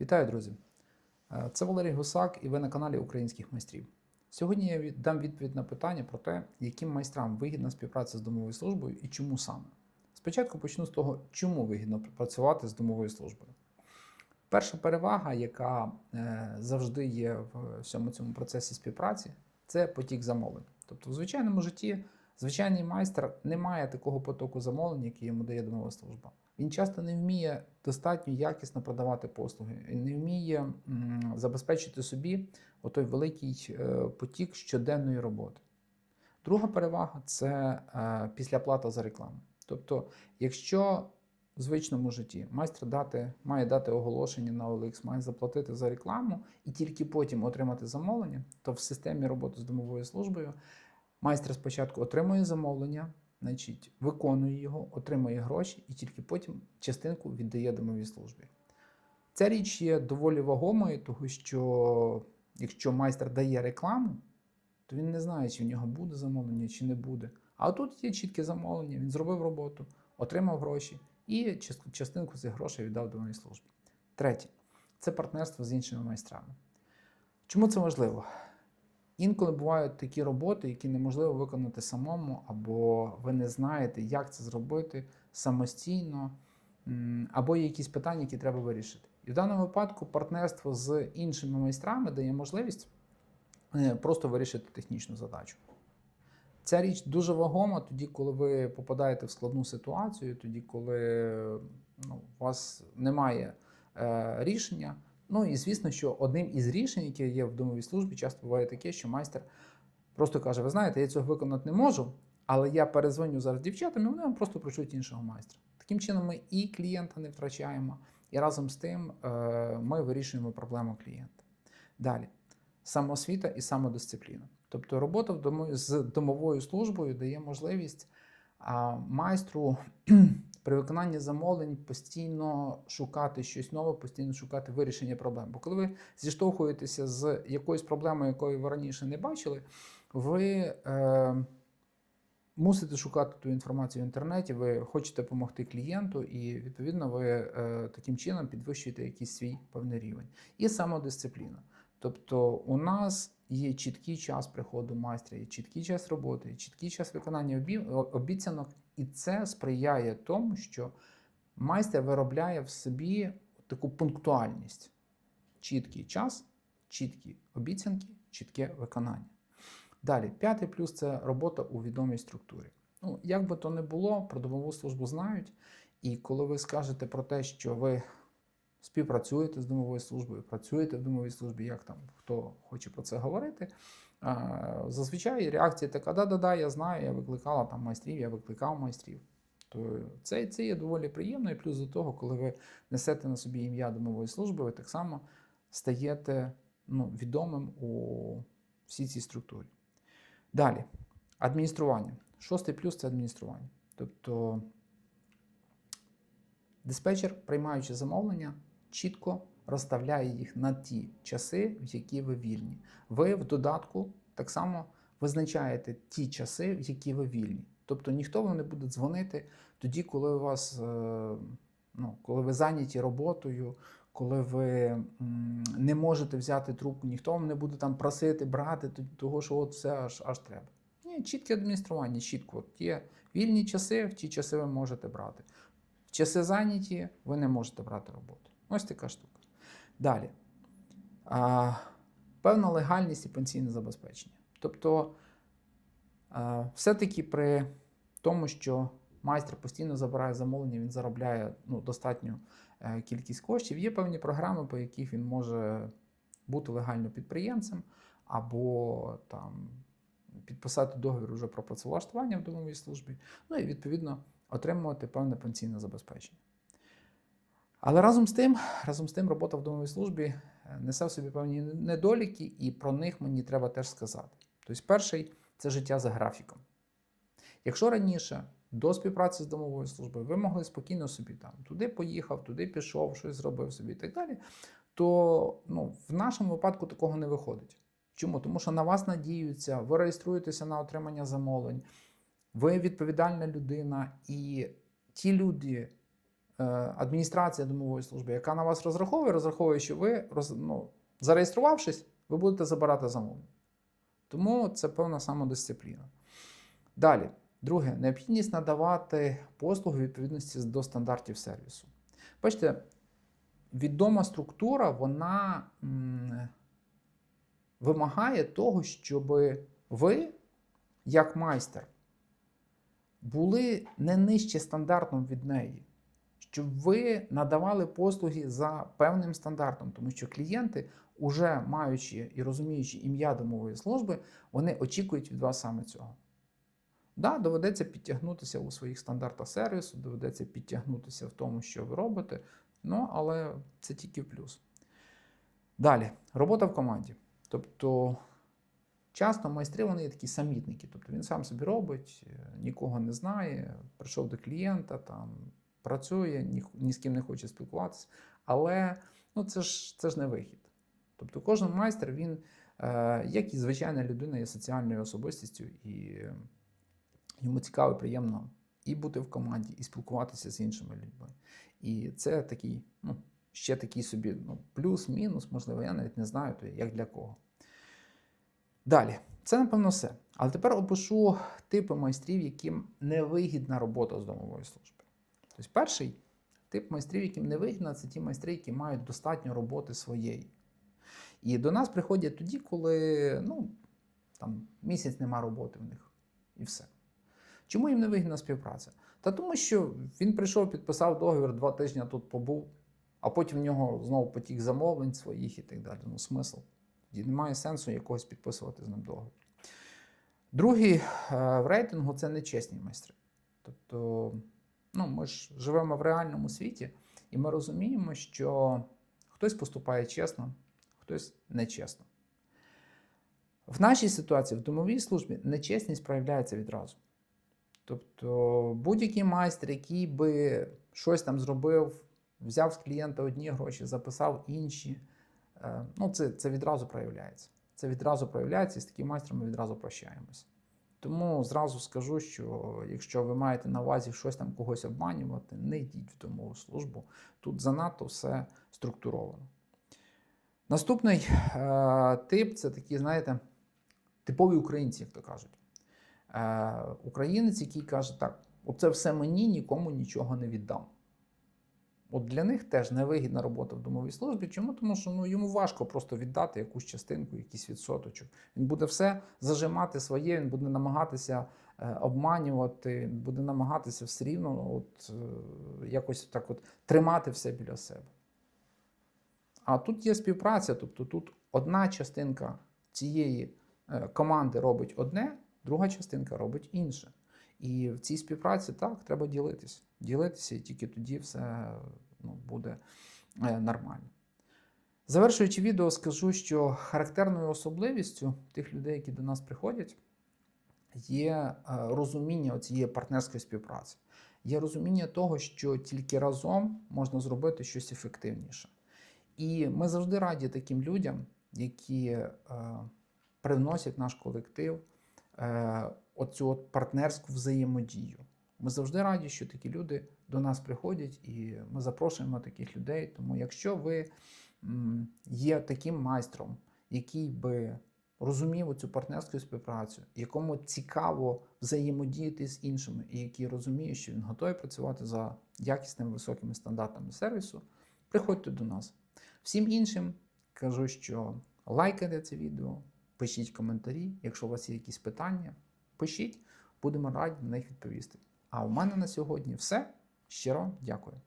Вітаю, друзі! Е, Це Валерій Гусак, і ви на каналі Українських майстрів. Сьогодні я дам відповідь на питання про те, яким майстрам вигідна співпраця з домовою службою і чому саме. Спочатку почну з того, чому вигідно працювати з домовою службою. Перша перевага, яка е, завжди є в всьому цьому процесі співпраці, це потік замовлень. Тобто, в звичайному житті звичайний майстер не має такого потоку замовлень, який йому дає домова служба. Він часто не вміє достатньо якісно продавати послуги, не вміє забезпечити собі отой великий е, потік щоденної роботи. Друга перевага це е, післяплата за рекламу. Тобто, якщо в звичному житті майстер дати, має дати оголошення на OLX, має заплатити за рекламу і тільки потім отримати замовлення, то в системі роботи з домовою службою майстер спочатку отримує замовлення, значить, виконує його, отримує гроші і тільки потім частинку віддає домовій службі. Ця річ є доволі вагомою, тому що якщо майстер дає рекламу, то він не знає, чи в нього буде замовлення, чи не буде. А тут є чітке замовлення, він зробив роботу, отримав гроші і частинку цих грошей віддав домовій службі. Третє це партнерство з іншими майстрами. Чому це важливо? Інколи бувають такі роботи, які неможливо виконати самому, або ви не знаєте, як це зробити самостійно, або є якісь питання, які треба вирішити. І в даному випадку партнерство з іншими майстрами дає можливість е, просто вирішити технічну задачу. Ця річ дуже вагома тоді, коли ви попадаєте в складну ситуацію, тоді, коли ну, у вас немає е, рішення. Ну і звісно, що одним із рішень, яке є в домовій службі, часто буває таке, що майстер просто каже: Ви знаєте, я цього виконати не можу, але я перезвоню зараз дівчатам, і вони вам просто прочують іншого майстра. Таким чином, ми і клієнта не втрачаємо, і разом з тим е, ми вирішуємо проблему клієнта. Далі самоосвіта і самодисципліна. Тобто робота з домовою службою дає можливість майстру при виконанні замовлень постійно шукати щось нове, постійно шукати вирішення проблем. Бо коли ви зіштовхуєтеся з якоюсь проблемою, якої ви раніше не бачили, ви е, мусите шукати ту інформацію в інтернеті, ви хочете допомогти клієнту, і відповідно ви е, таким чином підвищуєте якийсь свій певний рівень. І самодисципліна. Тобто у нас є чіткий час приходу майстра, є чіткий час роботи, є чіткий час виконання обіцянок, і це сприяє тому, що майстер виробляє в собі таку пунктуальність. Чіткий час, чіткі обіцянки, чітке виконання. Далі, п'ятий плюс це робота у відомій структурі. Ну, як би то не було, про службу знають. І коли ви скажете про те, що ви співпрацюєте з домовою службою, працюєте в домовій службі, як там хто хоче про це говорити. Зазвичай реакція така: да-да-да, я знаю, я викликала там майстрів, я викликав майстрів. То це, це є доволі приємно, і плюс до того, коли ви несете на собі ім'я домової служби, ви так само стаєте ну, відомим у всій цій структурі. Далі, адміністрування. Шостий плюс це адміністрування. Тобто диспетчер, приймаючи замовлення, чітко розставляє їх на ті часи, в які ви вільні. Ви в додатку так само визначаєте ті часи, в які ви вільні. Тобто ніхто вам не буде дзвонити тоді, коли у вас, е, ну, коли ви зайняті роботою, коли ви не можете взяти трубку, ніхто вам не буде там просити, брати, того, що от все аж, аж треба. Ні, чітке адміністрування, чітко. От є вільні часи, в ті часи ви можете брати. В часи зайняті ви не можете брати роботу. Ось така штука. Далі. А, певна легальність і пенсійне забезпечення. Тобто, все-таки при тому, що майстер постійно забирає замовлення, він заробляє ну, достатню е, кількість коштів, є певні програми, по яких він може бути легально підприємцем, або там підписати договір уже про працевлаштування в домовій службі, ну і відповідно отримувати певне пенсійне забезпечення. Але разом з тим, разом з тим, робота в домовій службі е, несе в собі певні недоліки, і про них мені треба теж сказати. Тобто, перший це життя за графіком. Якщо раніше до співпраці з домовою службою ви могли спокійно собі там туди поїхав, туди пішов, щось зробив собі і так далі, то ну, в нашому випадку такого не виходить. Чому? Тому що на вас надіються, ви реєструєтеся на отримання замовлень, ви відповідальна людина, і ті люди, адміністрація домової служби, яка на вас розраховує, розраховує, що ви, ну, зареєструвавшись, ви будете забирати замовлення. Тому це певна самодисципліна. Далі, друге, необхідність надавати послуги відповідності до стандартів сервісу. Бачите, відома структура, вона м, вимагає того, щоб ви, як майстер, були не нижче стандартом від неї, щоб ви надавали послуги за певним стандартом, тому що клієнти, уже маючи і розуміючи ім'я домової служби, вони очікують від вас саме цього. Да, доведеться підтягнутися у своїх стандартах сервісу, доведеться підтягнутися в тому, що ви робите, ну, але це тільки плюс. Далі, робота в команді. Тобто, часто майстри вони є такі самітники. Тобто він сам собі робить, нікого не знає, прийшов до клієнта, там, працює, ні, ні з ким не хоче спілкуватися. Але ну, це, ж, це ж не вихід. Тобто, кожен майстер, він, е, як і звичайна людина, є соціальною особистістю, і йому цікаво і приємно і бути в команді, і спілкуватися з іншими людьми. І це такий, ну, ще такий собі ну, плюс-мінус, можливо, я навіть не знаю, то як для кого. Далі, це напевно все. Але тепер опишу типи майстрів, яким невигідна робота з домової служби. Тобто, перший тип майстрів, яким невигідна, це ті майстри, які мають достатньо роботи своєї. І до нас приходять тоді, коли ну, там, місяць нема роботи в них, і все. Чому їм не вигідна співпраця? Та тому, що він прийшов, підписав договір, два тижні тут побув, а потім в нього знову потік замовлень своїх і так далі. Ну, смисл. І немає сенсу якогось підписувати з ним договір. Другий е, в рейтингу це нечесні майстри. Тобто, ну, ми ж живемо в реальному світі, і ми розуміємо, що хтось поступає чесно, хтось нечесно. В нашій ситуації, в домовій службі, нечесність проявляється відразу. Тобто будь-який майстер, який би щось там зробив, взяв з клієнта одні гроші, записав інші, е, ну це, це відразу проявляється. Це відразу проявляється, і з таким майстром ми відразу прощаємося. Тому зразу скажу, що якщо ви маєте на увазі щось там когось обманювати, не йдіть в домову службу. Тут занадто все структуровано. Наступний е, тип це такі, знаєте, типові українці, як то кажуть. Е, українець, який каже, так, оце все мені нікому нічого не віддам. От для них теж невигідна робота в домовій службі. Чому? Тому що ну, йому важко просто віддати якусь частинку, якийсь відсоточок. Він буде все зажимати своє, він буде намагатися е, обманювати, буде намагатися все рівно от, е, якось так от тримати все біля себе. А тут є співпраця, тобто тут одна частинка цієї е, команди робить одне, друга частинка робить інше. І в цій співпраці так треба ділитися. Ділитися, і тільки тоді все ну, буде е, нормально. Завершуючи відео, скажу, що характерною особливістю тих людей, які до нас приходять, є е, розуміння цієї партнерської співпраці. Є розуміння того, що тільки разом можна зробити щось ефективніше. І ми завжди раді таким людям, які е, привносять наш колектив е, оцю от партнерську взаємодію. Ми завжди раді, що такі люди до нас приходять, і ми запрошуємо таких людей. Тому, якщо ви є таким майстром, який би розумів цю партнерську співпрацю, якому цікаво взаємодіяти з іншими, і який розуміє, що він готовий працювати за якісними високими стандартами сервісу, приходьте до нас. Всім іншим кажу, що лайкайте це відео, пишіть коментарі. Якщо у вас є якісь питання, пишіть, будемо раді на них відповісти. А у мене на сьогодні все. Щиро дякую.